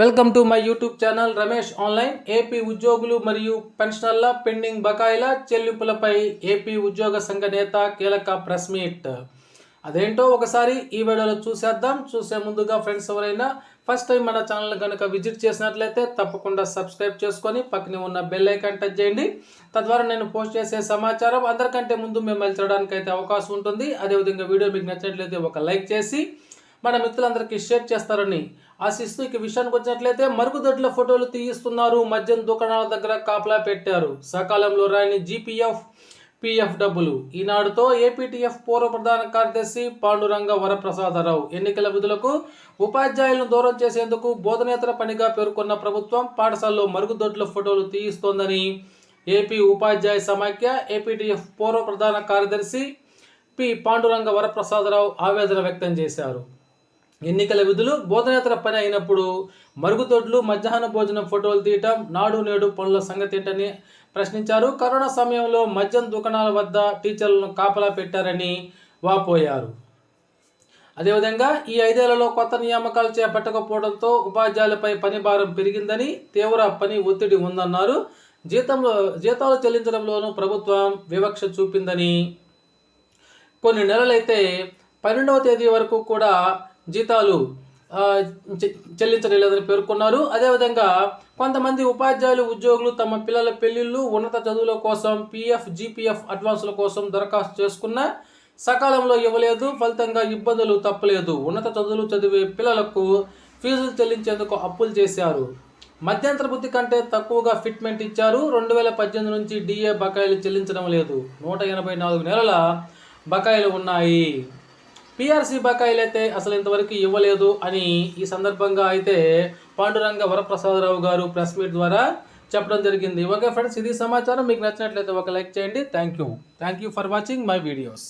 Welcome to my YouTube channel Ramesh online. AP ఉద్యోగులు మరియు పెన్షనర్ల pending బకాయిల చెల్లింపులపై ఏపీ ఉద్యోగ సంఘ నేత కీలక ప్రెస్ మీట్. అదేంటో ఒకసారి ఈ వీడియోలో చూసేద్దాం. చూసే ముందుగా ఫ్రెండ్స్ ఎవరైనా ఫస్ట్ టైం మన ఛానల్ కనుక విజిట్ చేసినట్లయితే తప్పకుండా సబ్స్క్రైబ్ చేసుకొని పక్కనే ఉన్న బెల్ ఐకాన్ టచ్ చేయండి. తద్వారా నేను పోస్ట్ చేసే సమాచారం అందరికంటే ముందు మిమ్మల్ని చూడడానికి అయితే అవకాశం ఉంటుంది. అదేవిధంగా వీడియో మీకు నచ్చినట్లయితే ఒక లైక్ చేసి మన మిత్రులందరికీ షేర్ చేస్తారని. ఆశిస్తూ ఇక విషయానికి వచ్చినట్లయితే మరుగుదొడ్ల ఫోటోలు తీయిస్తున్నారు. మద్యం దుకాణాల దగ్గర కాపలా పెట్టారు. సకాలంలో రాని జీపీఎఫ్ పిఎఫ్ డబ్బులు ఈనాడుతో ఏపీటీఎఫ్ పూర్వ ప్రధాన కార్యదర్శి పాండురంగ వరప్రసాదరావు ఎన్నికల విధులకు ఉపాధ్యాయులను దూరం చేసేందుకు బోధనేతర పనిగా పేర్కొన్న ప్రభుత్వం పాఠశాలలో మరుగుదొడ్ల ఫోటోలు తీయిస్తోందని ఏపీ ఉపాధ్యాయ సమాఖ్య ఏపీటీఎఫ్ పూర్వ ప్రధాన కార్యదర్శి పి పాండురంగ వరప్రసాదరావు ఆవేదన వ్యక్తం చేశారు. ఎన్నికల విధులు బోధనేతర పని అయినప్పుడు మరుగుదొడ్లు మధ్యాహ్న భోజనం ఫోటోలు తీయటం నాడు నేడు పనుల సంగతి ఏంటని ప్రశ్నించారు. కరోనా సమయంలో మద్యం దుకాణాల వద్ద టీచర్లను కాపలా పెట్టారని వాపోయారు. అదేవిధంగా ఈ ఐదేళ్ళలో కొత్త నియామకాలు చేపట్టకపోవడంతో ఉపాధ్యాయులపై పని భారం పెరిగిందని తీవ్ర పని ఒత్తిడి ఉందన్నారు. జీతంలో జీతాలు చెల్లించడంలోనూ ప్రభుత్వం వివక్ష చూపిందని. కొన్ని నెలలైతే పన్నెండవ తేదీ వరకు కూడా జీతాలు చె- చెల్లించలేదని పేర్కొన్నారు. అదేవిధంగా కొంతమంది ఉపాధ్యాయులు ఉద్యోగులు తమ పిల్లల పెళ్ళిళ్ళు ఉన్నత చదువుల కోసం పీఎఫ్ జీపీఎఫ్ అడ్వాన్సుల కోసం దరఖాస్తు చేసుకున్న సకాలంలో ఇవ్వలేదు. ఫలితంగా ఇబ్బందులు తప్పలేదు. ఉన్నత చదువులు చదివే పిల్లలకు ఫీజులు చెల్లించేందుకు అప్పులు చేశారు. మధ్యంతర బుద్ధి కంటే తక్కువగా ఫిట్మెంట్ ఇచ్చారు. రెండు వేల పద్దెనిమిది నుంచి డిఏ బకాయిలు చెల్లించడం లేదు. నూట ఎనభై నాలుగు నెలల బకాయిలు ఉన్నాయి. పిఆర్సీ బకాయిలు అయితే అసలు ఇంతవరకు ఇవ్వలేదు అని ఈ సందర్భంగా అయితే పాండురంగ వరప్రసాదరావు గారు ప్రెస్ మీట్ ద్వారా చెప్పడం జరిగింది. ఓకే ఫ్రెండ్స్ ఇది సమాచారం. మీకు నచ్చినట్లయితే ఒక లైక్ చేయండి. Thank you thank you for watching my videos